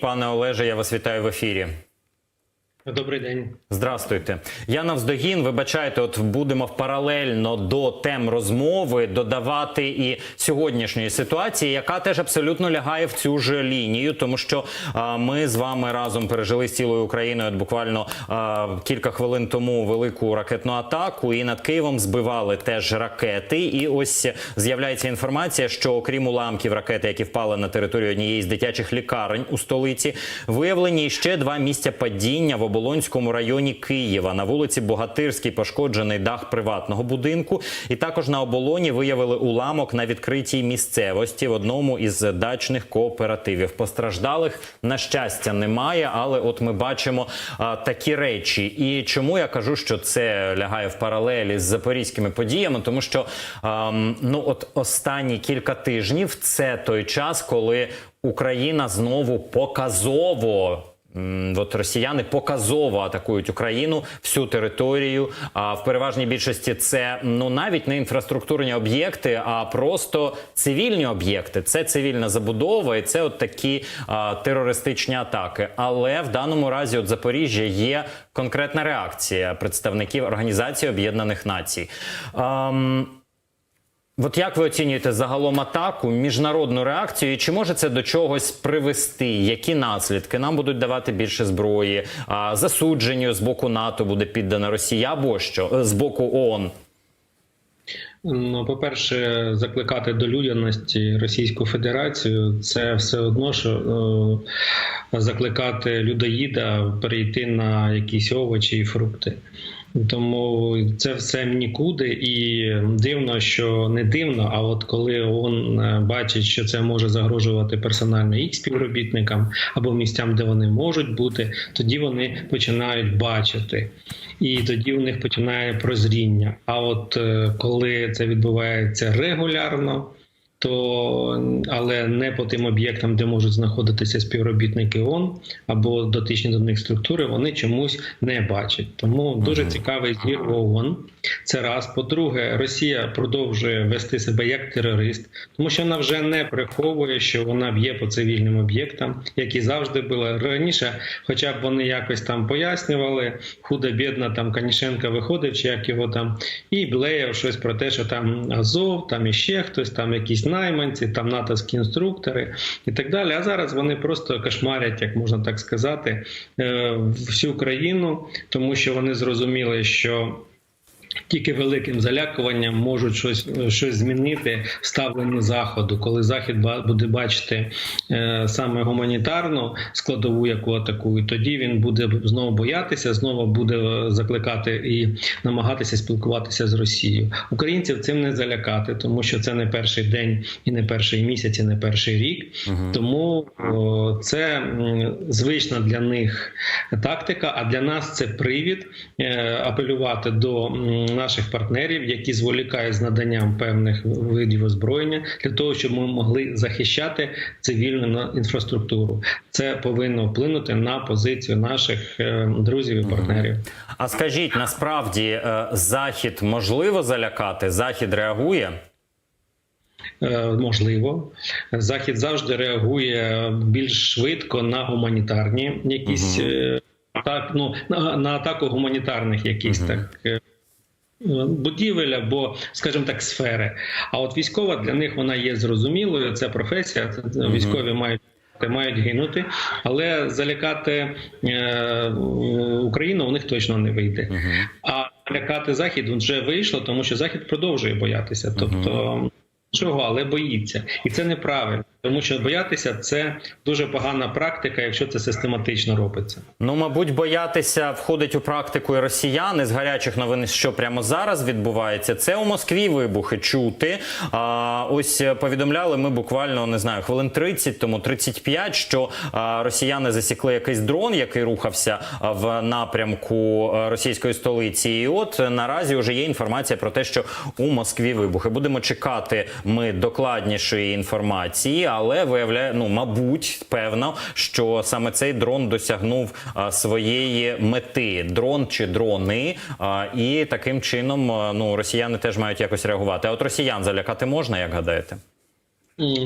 Пане Олеже, я вас вітаю в ефірі. Добрий день. Здрастуйте. Я навздогін, вибачайте, от будемо паралельно до тем розмови додавати і сьогоднішньої ситуації, яка теж абсолютно лягає в цю ж лінію, тому що а, ми з вами разом пережили з цілою Україною от буквально а, кілька хвилин тому велику ракетну атаку, і над Києвом збивали теж ракети. І ось з'являється інформація, що окрім уламків ракети, які впали на територію однієї з дитячих лікарень у столиці, виявлені ще два місця падіння в Оболонському районі Києва. На вулиці Богатирській пошкоджений дах приватного будинку. І також на оболоні виявили уламок на відкритій місцевості в одному із дачних кооперативів. Постраждалих на щастя немає, але от ми бачимо а, такі речі. І чому я кажу, що це лягає в паралелі з запорізькими подіями? Тому що ам, ну от останні кілька тижнів це той час, коли Україна знову показово. От росіяни показово атакують Україну всю територію. А в переважній більшості це ну навіть не інфраструктурні об'єкти, а просто цивільні об'єкти. Це цивільна забудова, і це от такі а, терористичні атаки. Але в даному разі, от Запоріжжя є конкретна реакція представників Організації Об'єднаних Націй. Ам, От як ви оцінюєте загалом атаку, міжнародну реакцію, і чи може це до чогось привести? Які наслідки нам будуть давати більше зброї? А засудженню з боку НАТО буде піддана Росія або що Е, з боку ООН? Ну, по-перше, закликати до людяності Російську Федерацію це все одно, що е, закликати людоїда перейти на якісь овочі і фрукти. Тому це все нікуди, і дивно, що не дивно. А от коли ООН е, бачить, що це може загрожувати персонально їх співробітникам або місцям, де вони можуть бути, тоді вони починають бачити, і тоді у них починає прозріння. А от е, коли це відбувається регулярно. То але не по тим об'єктам, де можуть знаходитися співробітники ООН або дотичні до них структури, вони чомусь не бачать. Тому дуже цікавий збір ООН. Це раз. По-друге, Росія продовжує вести себе як терорист, тому що вона вже не приховує, що вона б'є по цивільним об'єктам, які завжди були раніше. Хоча б вони якось там пояснювали, худа бідна там Канішенка виходив, чи як його там, і блеяв щось про те, що там Азов, там іще хтось, там якісь найманці, там натовські інструктори і так далі. А зараз вони просто кошмарять, як можна так сказати, е, всю країну, тому що вони зрозуміли, що. Тільки великим залякуванням можуть щось щось змінити в ставленні заходу, коли захід буде бачити е, саме гуманітарну складову, яку атакують, тоді він буде знову боятися, знову буде е, закликати і намагатися спілкуватися з Росією. Українців цим не залякати, тому що це не перший день і не перший місяць, і не перший рік. Тому о, це звична для них тактика. А для нас це привід е, апелювати до наших партнерів, які зволікають з наданням певних видів озброєння, для того, щоб ми могли захищати цивільну інфраструктуру. Це повинно вплинути на позицію наших е, друзів і партнерів. А скажіть, насправді е, захід можливо залякати? Захід реагує? Е, Можливо, захід завжди реагує більш швидко на гуманітарні якісь е, так, ну на, на атаку гуманітарних якісь так. Будівель або, скажімо так, сфери. А от військова для них вона є зрозумілою. Це професія. Військові мають мають гинути, але залякати е, Україну у них точно не вийде. А лякати захід вже вийшло, тому що захід продовжує боятися. Тобто. Чого, але боїться, і це неправильно, тому що боятися це дуже погана практика, якщо це систематично робиться. Ну, мабуть, боятися входить у практику і росіяни з гарячих новин, що прямо зараз відбувається. Це у Москві вибухи чути. А, ось е, повідомляли ми буквально не знаю хвилин 30 тому 35, що а, росіяни засікли якийсь дрон, який рухався в напрямку російської столиці. І от е, наразі вже є інформація про те, що у Москві вибухи. Будемо чекати ми докладнішої інформації, але виявляє, ну мабуть, певно, що саме цей дрон досягнув а, своєї мети. Дрон чи дрони, а, і таким чином а, ну росіяни теж мають якось реагувати. А от росіян залякати можна, як гадаєте?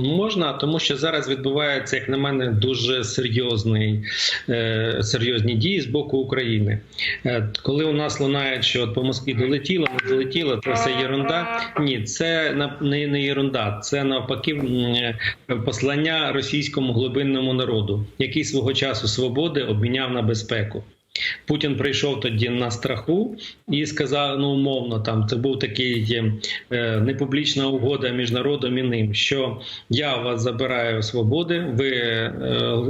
Можна, тому що зараз відбувається, як на мене, дуже серйозний, е, серйозні дії з боку України. Е, коли у нас лунає, що от по Москві долетіло, не долетіло, це все єрунда. Ні, це не, не єрунда, це навпаки е, послання російському глибинному народу, який свого часу свободи обміняв на безпеку. Путін прийшов тоді на страху і сказав: ну умовно, там це був такий е, непублічна угода між народом і ним, що я вас забираю свободи, ви е,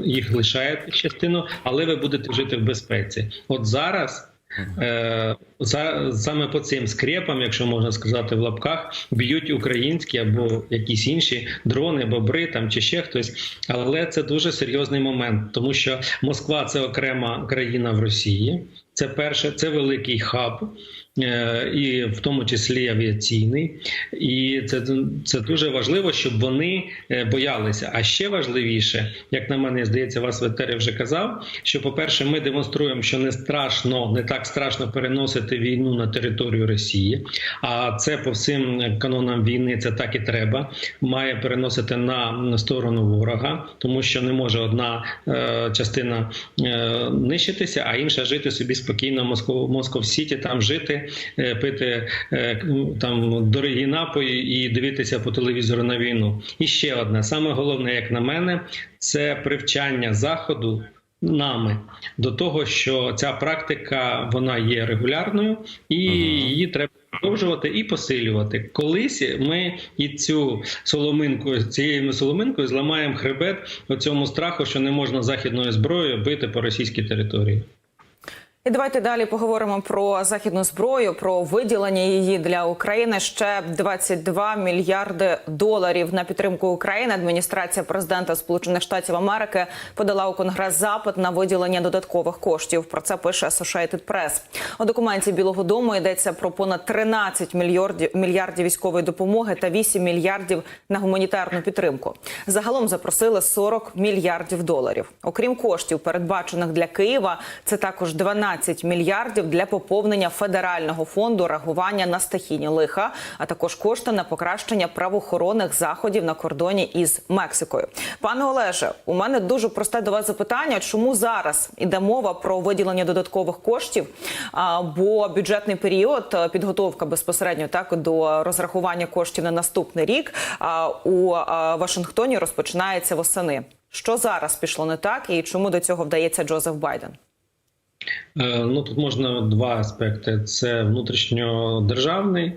їх лишаєте частину, але ви будете жити в безпеці. От зараз. Е, за, саме по цим скрепам, якщо можна сказати в лапках, б'ють українські або якісь інші дрони, бобри там чи ще хтось. Але це дуже серйозний момент, тому що Москва це окрема країна в Росії. Це перше, це великий хаб, е, і в тому числі авіаційний. І це, це дуже важливо, щоб вони е, боялися. А ще важливіше, як на мене здається, вас в вже казав. Що, по-перше, ми демонструємо, що не страшно, не так страшно переносити війну на територію Росії. А це по всім канонам війни це так і треба. Має переносити на сторону ворога, тому що не може одна е, частина е, нищитися, а інша жити собі в Москов, Москов Сіті, там жити, е, пити е, там дорогі напої і дивитися по телевізору на війну. І ще одне саме головне, як на мене, це привчання заходу. Нами до того, що ця практика вона є регулярною, і її треба продовжувати і посилювати. Колись ми і цю соломинку цією соломинкою зламаємо хребет у цьому страху, що не можна західною зброєю бити по російській території. І давайте далі поговоримо про західну зброю, про виділення її для України. Ще 22 мільярди доларів на підтримку України. Адміністрація президента Сполучених Штатів Америки подала у Конгрес запит на виділення додаткових коштів. Про це пише Associated Press. У документі Білого Дому йдеться про понад 13 мільярдів військової допомоги та 8 мільярдів на гуманітарну підтримку. Загалом запросили 40 мільярдів доларів. Окрім коштів, передбачених для Києва, це також 12 мільярдів для поповнення федерального фонду реагування на стихійні лиха, а також кошти на покращення правоохоронних заходів на кордоні із Мексикою. Пане Олеже, у мене дуже просте до вас запитання: чому зараз іде мова про виділення додаткових коштів? Бо бюджетний період, е, підготовка безпосередньо так до розрахування коштів на наступний рік у Вашингтоні розпочинається восени. Що зараз пішло не так, і чому до цього вдається Джозеф Байден? Е, Ну тут можна два аспекти: це внутрішньодержавний.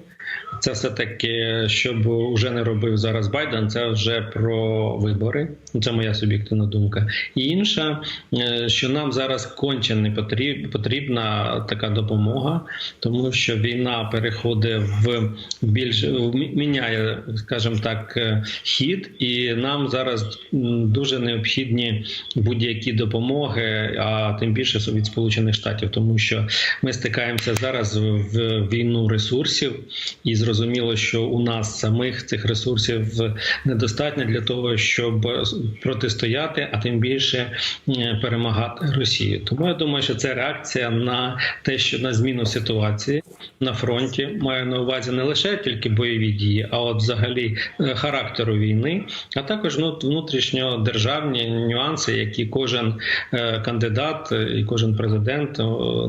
Це все таки, щоб уже не робив зараз Байден. Це вже про вибори. Це моя суб'єктивна думка. І інша, е, що нам зараз конче не потріб- потрібна така допомога, тому що війна переходить в більш міняє, скажімо так, е, хід, і нам зараз дуже необхідні будь-які допомоги, а тим більше від Сполучених Штатів, тому що ми стикаємося зараз в війну ресурсів, і зрозуміло, що у нас самих цих ресурсів недостатньо для того, щоб протистояти, а тим більше перемагати Росію. Тому я думаю, що це реакція на те, що на зміну ситуації на фронті маю на увазі не лише тільки бойові дії, а от взагалі е, характеру війни, а також ну, внутрішньодержавні нюанси, які кожен е, кандидат е, і кожен президент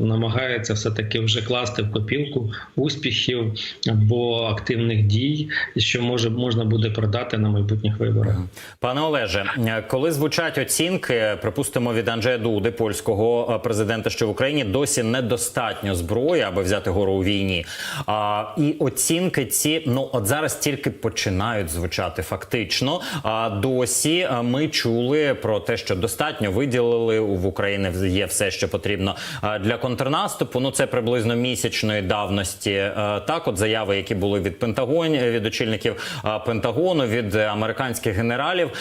намагається все таки вже класти в копілку успіхів або активних дій, що може можна буде продати на майбутніх виборах. Пане Олеже, коли звучать оцінки, припустимо від Анджея Дуди, польського е, президента, що в Україні досі недостатньо зброї, аби взяти гору у війні. А, і оцінки ці ну от зараз тільки починають звучати фактично. А досі е, ми чули про те, що достатньо виділили в Україні є все, що потрібно е, для контрнаступу. Ну це приблизно місячної давності. Так, от заяви, які були від Пентагоні, від очільників е, Пентагону, від е, американських генералів.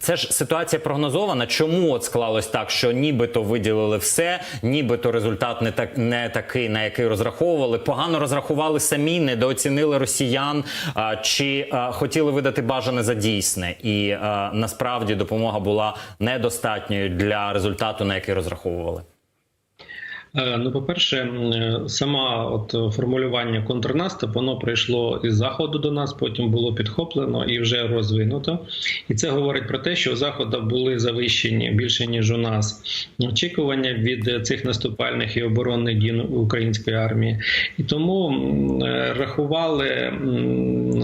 Це ж ситуація прогнозована. Чому от склалось так, що нібито виділили все, нібито результат не так не такий, на який розраховували. Погано розрахували самі, недооцінили росіян чи хотіли видати бажане за дійсне, і насправді допомога була недостатньою для результату, на який розраховували. Е, Ну, по-перше, м, е, сама от формулювання контрнаступ, воно прийшло із заходу до нас, потім було підхоплено і вже розвинуто. І це говорить про те, що у заходу були завищені більше ніж у нас очікування від цих наступальних і оборонних дій української армії. І тому е, рахували,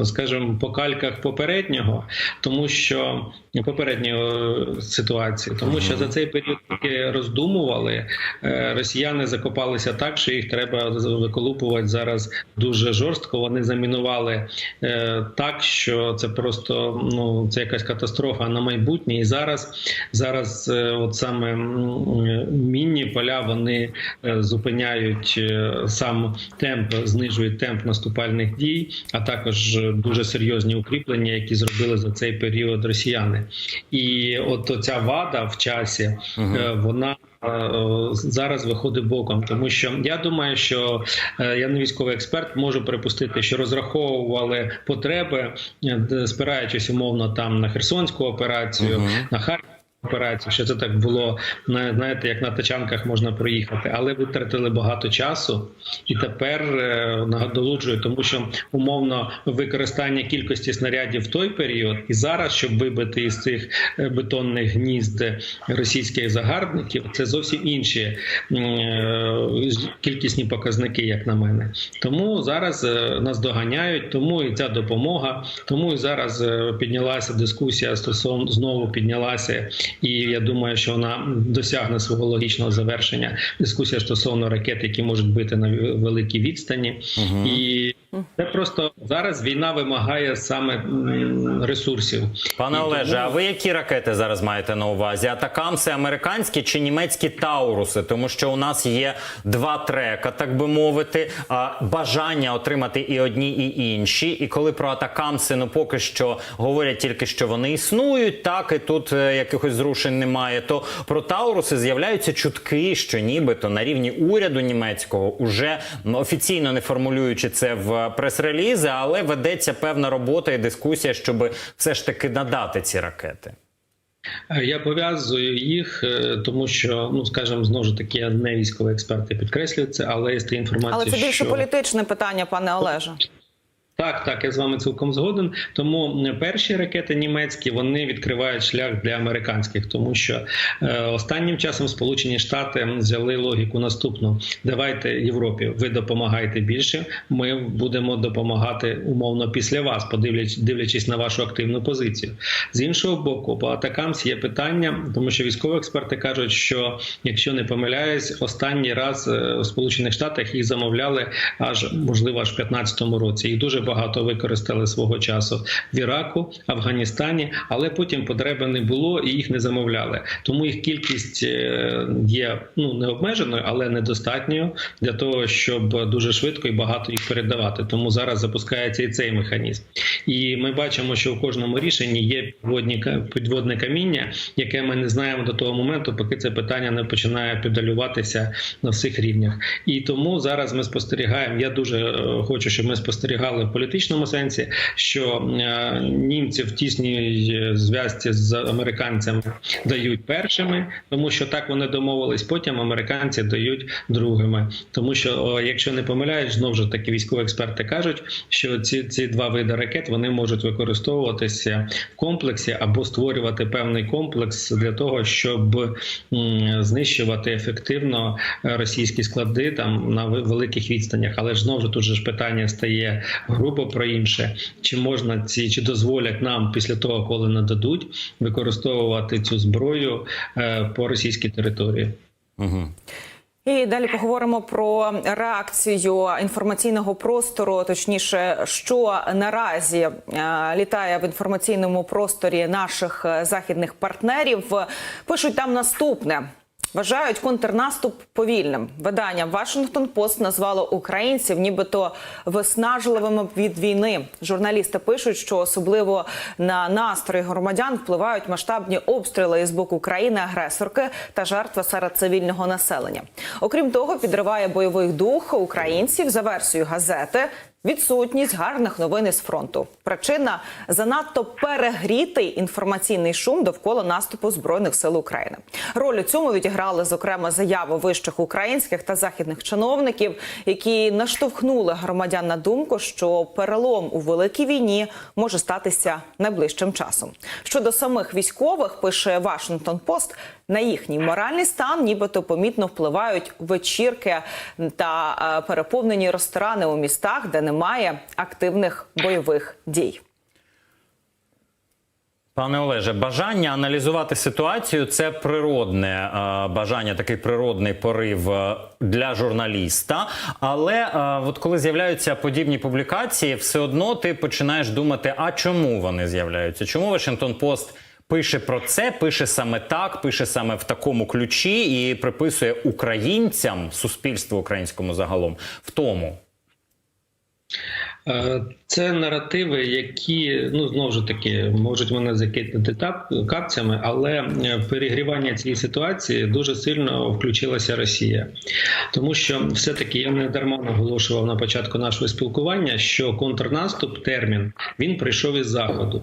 скажімо, по кальках попереднього, тому що попередньої ситуації, тому що за цей період роздумували, е, росіяни закопалися так, що їх треба виколупувати зараз дуже жорстко. Вони замінували е, так, що це просто ну це якась катастрофа на майбутнє. І зараз зараз, е, от саме м, мінні поля, вони е, зупиняють е, сам темп, знижують темп наступальних дій, а також е, дуже серйозні укріплення, які зробили за цей період росіяни. І от ця вада в часі, е, вона. Зараз виходить боком, тому що я думаю, що е, я не військовий експерт, можу припустити, що розраховували потреби, е, спираючись умовно там на Херсонську операцію, на Харків операцію, що це так було на- знаєте, як на тачанках можна проїхати, але витратили багато часу і тепер е, тому що умовно використання кількості снарядів в той період і зараз, щоб вибити із цих е, бетонних гнізд російських загарбників, це зовсім інші е, кількісні показники, як на мене. Тому зараз нас доганяють, тому і ця допомога, тому і зараз піднялася дискусія стосовно знову піднялася, і я думаю, що вона досягне свого логічного завершення. Дискусія стосовно ракет, які можуть бити на великій відстані, і це просто зараз війна вимагає саме ресурсів. Пане Олеже, а ви які ракети зараз маєте на увазі? Атакамси американські чи німецькі Тауруси? Тому що у нас є два трека, так би мовити, а бажання отримати і одні, і інші. І коли про атакамси, ну поки що говорять тільки, що вони існують, так і тут е, якихось зрушень немає. То про Тауруси з'являються чутки, що нібито на рівні уряду німецького уже офіційно не формулюючи це в прес-релізи, але ведеться певна робота і дискусія, щоб все ж таки надати ці ракети. Я пов'язую їх, е, тому що ну скажімо, знову ж таки, я не військовий експерт, я підкреслюю це, але є інформація, Але це більше що... політичне питання, пане Олеже. Так, так, я з вами цілком згоден. Тому перші ракети німецькі вони відкривають шлях для американських, тому що е, останнім часом Сполучені Штати взяли логіку наступну: давайте Європі, ви допомагаєте більше. Ми будемо допомагати умовно після вас, подивлячись дивлячись на вашу активну позицію. З іншого боку, по атакамс є питання, тому що військові експерти кажуть, що якщо не помиляюсь, останній раз е, у Сполучених Штатах їх замовляли аж можливо аж в 15-му році. Їх дуже багато використали свого часу в Іраку, Афганістані, але потім потреби не було і їх не замовляли. Тому їх кількість е, є ну не обмеженою, але недостатньою для того, щоб дуже швидко і багато їх передавати. Тому зараз запускається і цей механізм. І ми бачимо, що в кожному рішенні є підводні підводне каміння, яке ми не знаємо до того моменту, поки це питання не починає педалюватися на всіх рівнях. І тому зараз ми спостерігаємо. Я дуже е, хочу, щоб ми спостерігали політичному сенсі, що е, німці в тісній е, зв'язці з американцями дають першими, тому що так вони домовились. Потім американці дають другими. Тому що, якщо не помиляють, знову ж таки військові експерти кажуть, що ці, ці два види ракет вони можуть використовуватися в комплексі або створювати певний комплекс для того, щоб знищувати ефективно російські склади там на великих відстанях. Але ж знову ж тут же ж питання стає грубо про інше: чи можна ці чи дозволять нам після того, коли нададуть, використовувати цю зброю е, по російській території? Угу. І далі поговоримо про реакцію інформаційного простору, точніше, що наразі е, літає в інформаційному просторі наших е, західних партнерів. Пишуть там наступне. Вважають контрнаступ повільним. Видання Washington Post назвало українців, нібито виснажливими від війни. Журналісти пишуть, що особливо на настрої громадян впливають масштабні обстріли з боку країни-агресорки та жертви серед цивільного населення. Окрім того, підриває бойовий дух українців за версією газети. Відсутність гарних новин із фронту. Причина занадто перегрітий інформаційний шум довкола наступу збройних сил України. Роль у цьому відіграли зокрема заяви вищих українських та західних чиновників, які наштовхнули громадян на думку, що перелом у великій війні може статися найближчим часом. Щодо самих військових, пише Вашингтон Пост. На їхній моральний стан нібито помітно впливають вечірки та е, переповнені ресторани у містах, де немає активних бойових дій. Пане Олеже, бажання аналізувати ситуацію це природне е, бажання, такий природний порив е, для журналіста. Але от коли з'являються подібні публікації, все одно ти починаєш думати, а чому вони з'являються? Чому Вашингтон Пост пише про це, пише саме так, пише саме в такому ключі і приписує українцям, суспільству українському загалом в тому. Е, Це наративи, які ну знову ж таки можуть мене закидати капцями, але е, в перегрівання цієї ситуації дуже сильно включилася Росія, тому що все-таки я не дарма наголошував на початку нашого спілкування, що контрнаступ термін він прийшов із заходу.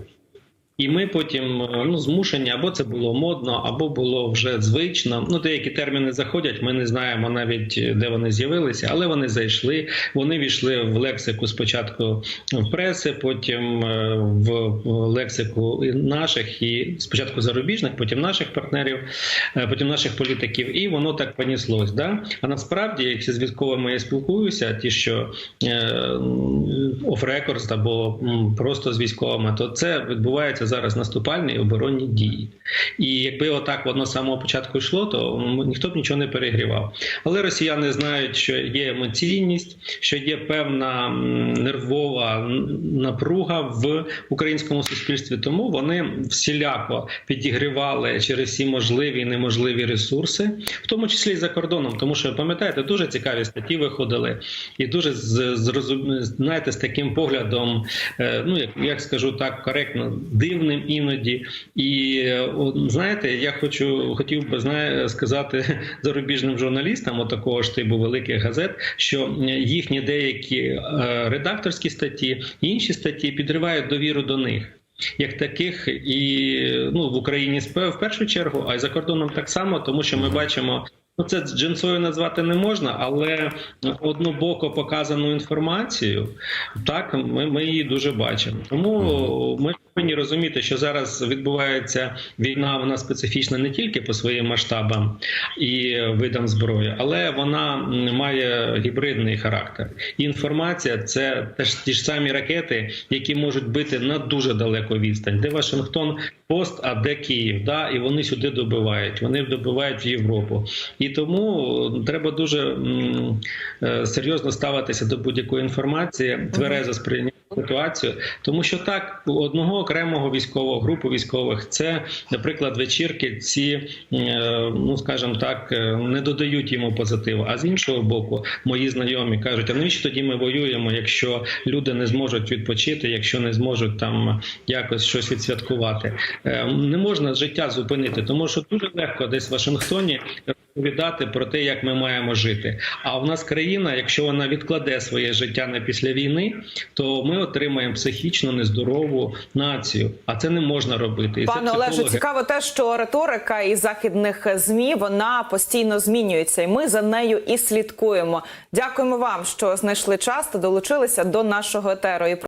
І ми потім е, ну змушені, або це було модно, або було вже звично. Ну деякі терміни заходять. Ми не знаємо навіть е, де вони з'явилися, але вони зайшли. Вони війшли в лексику спочатку в преси, потім е, в лексику наших і спочатку зарубіжних, потім наших партнерів, потім наших політиків. І воно так поніслось. Да? А насправді, якщо з військовими я спілкуюся, ті, що оф рекордс або просто з військовими, то це відбувається зараз наступальні і оборонні дії. І якби отак воно з самого початку йшло, то ніхто б нічого не перегрівав. Але росіяни знають, що є емоційність, що є певна нервова напруга в українському суспільстві. Тому вони всіляко підігрівали через всі можливі і неможливі ресурси, в тому числі і за кордоном. Тому що пам'ятаєте, дуже цікаві статті виходили, і дуже з зрозум... знаєте, з таким поглядом, е, ну як, як скажу так, коректно, дивним іноді. І е, знаєте, я хочу хотів би знає, сказати зарубіжним журналістам, отакого ж типу великих газет, що е, їхні деякі е, редакторські статті, інші статті підривають довіру до них. Як таких і ну в Україні в першу чергу, а й за кордоном так само, тому що ми бачимо. Ну, це джинсою назвати не можна, але однобоко показану інформацію, так ми, ми її дуже бачимо. Тому ми повинні розуміти, що зараз відбувається війна, вона специфічна не тільки по своїм масштабам і видам зброї, але вона має гібридний характер. І інформація це теж ті ж самі ракети, які можуть бити на дуже далеку відстань, де Вашингтон пост, а де Київ. Да? І вони сюди добивають. Вони добивають в Європу. І тому треба дуже е, серйозно ставитися до будь-якої інформації, тверезо сприйняти ситуацію, тому що так у одного окремого військового групу військових це, наприклад, вечірки, ці е, ну скажімо так, е, не додають йому позитиву. А з іншого боку, мої знайомі кажуть: а навіщо тоді ми воюємо, якщо люди не зможуть відпочити, якщо не зможуть там якось щось відсвяткувати? Е, Не можна життя зупинити, тому що дуже легко десь в Вашингтоні розповідати про те, як ми маємо жити. А в нас країна, якщо вона відкладе своє життя на після війни, то ми отримаємо психічно нездорову націю. А це не можна робити. І Пане Олеже, цікаво те, що риторика із західних змі вона постійно змінюється, і ми за нею і слідкуємо. Дякуємо вам, що знайшли час та долучилися до нашого етеру. І